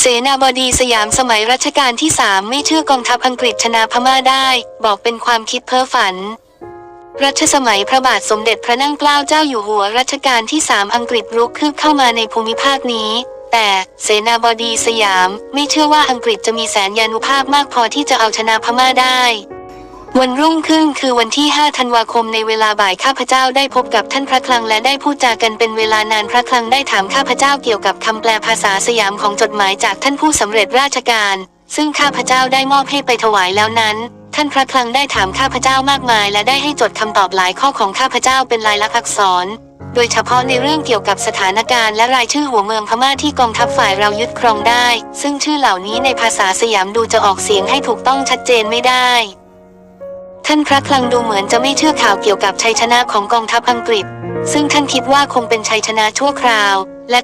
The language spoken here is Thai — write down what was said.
เสนาบดีสยามสมัยรัชกาลที่สามไม่เชื่อกองทัพอังกฤษชนะพม่าได้ บอกเป็นความคิดเพ้อฝัน รัชสมัยพระบาทสมเด็จพระนั่งเกล้าเจ้าอยู่หัวรัชกาลที่สามอังกฤษรุกคืบเข้ามาในภูมิภาคนี้ แต่เสนาบดีสยามไม่เชื่อว่าอังกฤษจะมีแสนยานุภาพมากพอที่จะเอาชนะพม่าได้ วันรุ่งขึ้นคือวันที่ 5 ธันวาคมในเวลาบ่ายข้าพเจ้าได้พบกับท่านพระคลังและได้พูดจากันเป็นเวลานานพระคลังได้ถามข้าพเจ้าเกี่ยวกับคำแปลภาษาสยามของจดหมายจากท่านผู้สำเร็จราชการ ซึ่งข้าพเจ้าได้มอบให้ไปถวายแล้วนั้น ท่านพระคลังได้ถามข้าพเจ้ามากมาย และได้ให้จดคำตอบหลายข้อของข้าพเจ้าเป็นลายลักษณ์อักษร โดยเฉพาะในเรื่องเกี่ยวกับสถานการณ์และรายชื่อหัวเมืองพม่าที่กองทัพฝ่ายเรายึดครองได้ ซึ่งชื่อเหล่านี้ในภาษาสยามดูจะออกเสียงให้ถูกต้องชัดเจนไม่ได้านพระคลังดูเหมือนจะไม่เชื่อข่าวเกี่ยวกับชัยชนะของกองทัพอังกฤษ ซึ่งท่านคิดว่าคงเป็นชัยชนะชั่วคราว และท่าน